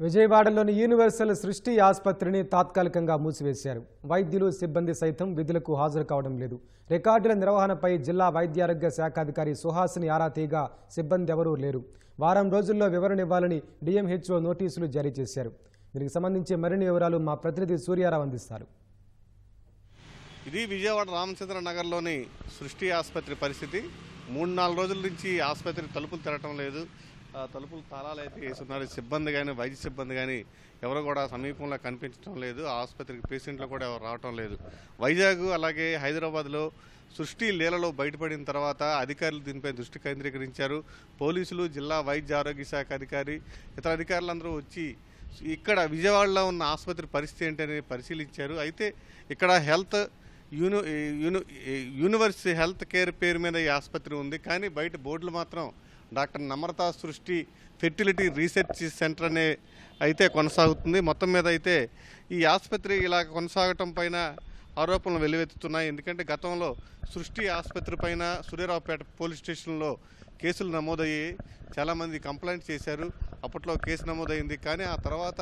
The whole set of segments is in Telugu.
విజయవాడలోని యూనివర్సల్ సృష్టి ఆసుపత్రిని తాత్కాలికంగా మూసివేశారు. వైద్యులు సిబ్బంది సైతం విధులకు హాజరు కావడం లేదు. రికార్డుల నిర్వహణపై జిల్లా వైద్యారోగ్య శాఖాధికారి సుహాసిని ఆరా తీగా సిబ్బంది ఎవరూ లేరు. వారం రోజుల్లో వివరణ ఇవ్వాలని డిఎంహెచ్ఓ నోటీసులు జారీ చేశారు. దీనికి సంబంధించి మరిన్ని వివరాలు మా ప్రతినిధి సూర్యారావు అందిస్తారు. ఇది విజయవాడ రామచంద్ర నగర్లోని సృష్టి ఆసుపత్రి పరిస్థితి. మూడు నాలుగు రోజుల నుంచి ఆసుపత్రి తలుపులు తెరటం లేదు. తలుపులు తాళాలు అయితే వేస్తున్నారు సిబ్బంది కానీ వైద్య సిబ్బంది కానీ ఎవరు కూడా సమీపంలో కనిపించడం లేదు. ఆసుపత్రికి పేషెంట్లు కూడా ఎవరు రావటం లేదు. వైజాగ్ అలాగే హైదరాబాద్లో సృష్టి లీలలో బయటపడిన తర్వాత అధికారులు దీనిపై దృష్టి కేంద్రీకరించారు. పోలీసులు జిల్లా వైద్య ఆరోగ్య శాఖ అధికారి ఇతర అధికారులందరూ వచ్చి ఇక్కడ విజయవాడలో ఉన్న ఆసుపత్రి పరిస్థితి ఏంటని పరిశీలించారు. అయితే ఇక్కడ health uni uni universe health care పేరు మీద ఈ ఆసుపత్రి ఉంది. కానీ బయట బోర్డులు మాత్రం డాక్టర్ నమ్రతా సృష్టి ఫెర్టిలిటీ రీసెర్చ్ సెంటర్ అనే అయితే కొనసాగుతుంది. మొత్తం మీద అయితే ఈ ఆసుపత్రి ఇలా కొనసాగటం పైన ఆరోపణలు వెల్లువెత్తుతున్నాయి. ఎందుకంటే గతంలో సృష్టి ఆసుపత్రి పైన సూర్యరావుపేట పోలీస్ స్టేషన్లో కేసులు నమోదయ్యి చాలామంది కంప్లైంట్ చేశారు. అప్పట్లో కేసు నమోదైంది. కానీ ఆ తర్వాత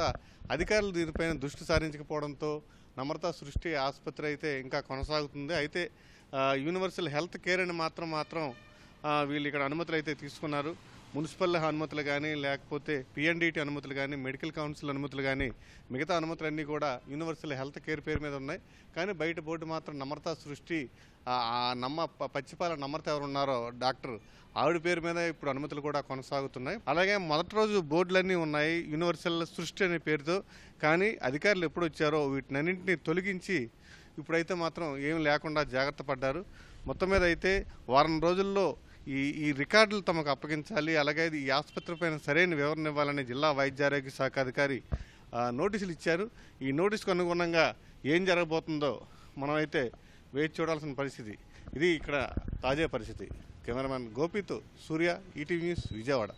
అధికారులు దీనిపైన దృష్టి సారించకపోవడంతో నమ్రత సృష్టి ఆసుపత్రి అయితే ఇంకా కొనసాగుతుంది. అయితే యూనివర్సల్ హెల్త్ కేర్ అని మాత్రం మాత్రం వీళ్ళు ఇక్కడ అనుమతులు అయితే తీసుకున్నారు. మున్సిపల్ అనుమతులు కానీ లేకపోతే పిఎన్డిటి అనుమతులు కానీ మెడికల్ కౌన్సిల్ అనుమతులు కానీ మిగతా అనుమతులన్నీ కూడా యూనివర్సల్ హెల్త్ కేర్ పేరు మీద ఉన్నాయి. కానీ బయట బోర్డు మాత్రం నమ్రత సృష్టి ఆ నమ్మ ప- పచ్చిపాల నమ్రత ఎవరు ఉన్నారో డాక్టర్ ఆవిడ పేరు మీద ఇప్పుడు అనుమతులు కూడా కొనసాగుతున్నాయి. అలాగే మొదటి రోజు బోర్డులన్నీ ఉన్నాయి యూనివర్సల్ సృష్టి అనే పేరుతో. కానీ అధికారులు ఎప్పుడు వచ్చారో వీటినన్నింటినీ తొలగించి ఇప్పుడైతే మాత్రం ఏం లేకుండా జాగ్రత్త పడ్డారు. మొత్తం మీద అయితే వారం రోజుల్లో ఈ ఈ రికార్డులు తమకు అప్పగించాలి అలాగే ఈ ఆసుపత్రి పైన సరైన వివరణ ఇవ్వాలని జిల్లా వైద్య ఆరోగ్య శాఖ అధికారి నోటీసులు ఇచ్చారు. ఈ నోటీసుకు అనుగుణంగా ఏం జరగబోతుందో మనమైతే వేచి చూడాల్సిన పరిస్థితి. ఇది ఇక్కడ తాజా పరిస్థితి. కెమెరామెన్ గోపితో సూర్య ఈటీవీ న్యూస్ విజయవాడ.